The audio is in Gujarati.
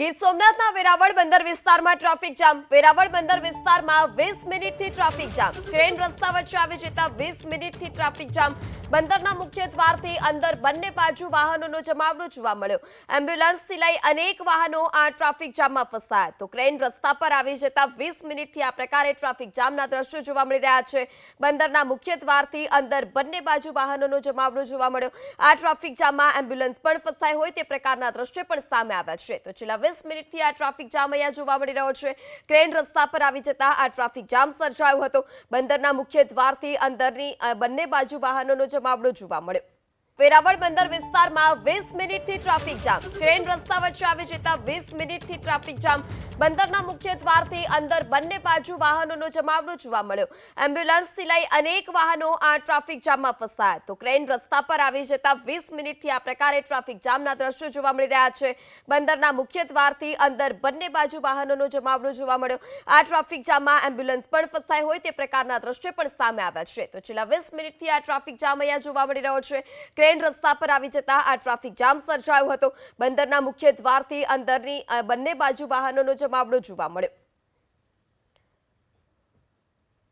ગીર સોમનાથના વેરાવળ બંદર વિસ્તારમાં ટ્રાફિક જામ. વેરાવળ બંદર વિસ્તારમાં વીસ મિનિટથી ટ્રાફિક જામ. ક્રેન રસ્તા વચ્ચે આવી જતા વીસ મિનિટથી ટ્રાફિક જામ. બંદરના મુખ્ય દ્વારથી અંદર બંને બાજુ વાહનોનો જમાવડો જોવા મળ્યો. એમ્બ્યુલન્સથી લઈ અનેક વાહનો આ ટ્રાફિક જામમાં ફસાયા. તો ક્રેન રસ્તા પર આવી જતા વીસ મિનિટથી આ પ્રકારે ટ્રાફિક જામના દ્રશ્યો જોવા મળી રહ્યા છે. બંદરના મુખ્ય દ્વારથી અંદર બંને બાજુ વાહનોનો જમાવડો જોવા મળ્યો. આ ટ્રાફિક જામમાં એમ્બ્યુલન્સ પણ ફસાઈ હોય તે પ્રકારના દ્રશ્યો પણ સામે આવ્યા છે. તો છેલ્લા વીસ મિનિટથી આ ટ્રાફિક જામ અહીંયા જોવા મળી રહ્યો છે. ક્રેન રસ્તા પર આવી જતા આ ટ્રાફિક જામ સર્જાયો હતો. બંદરના મુખ્ય દ્વારથી અંદરની બંને બાજુ વાહનોનો જમાવડો જોવા મળ્યો. વેરાવળ બંદર વિસ્તારમાં વીસ મિનિટથી ટ્રાફિક જામ. ક્રેન રસ્તા વચ્ચે આવી જતા વીસ મિનિટથી ટ્રાફિક જામ. બંદરના મુખ્ય દ્વારથી અંદર બંને બાજુ વાહનોનો જમાવડો જોવા મળ્યો. એમ્બ્યુલન્સથી લઈ અનેક વાહનો આ ટ્રાફિક જામમાં ફસાયા. તો ક્રેન રસ્તા પર આવી જતા વીસ મિનિટથી આ પ્રકારે ટ્રાફિક જામના દ્રશ્યો જોવા મળી રહ્યા છે. બંદરના મુખ્ય દ્વારથી અંદર બંને બાજુ વાહનોનો જમાવડો જોવા મળ્યો. આ ટ્રાફિક જામમાં એમ્બ્યુલન્સ પણ ફસાઈ હોય તે પ્રકારના દ્રશ્યો પણ સામે આવ્યા છે. તો છેલ્લા વીસ મિનિટથી આ ટ્રાફિક જામ અહીંયા જોવા મળી રહ્યો છે. ક્રેન રસ્તા પર આવી જતા આ ટ્રાફિક જામ સર્જાયો હતો. બંદરના મુખ્ય દ્વારથી અંદરની બંને બાજુ વાહનોનો જમાવડો જોવા મળ્યો.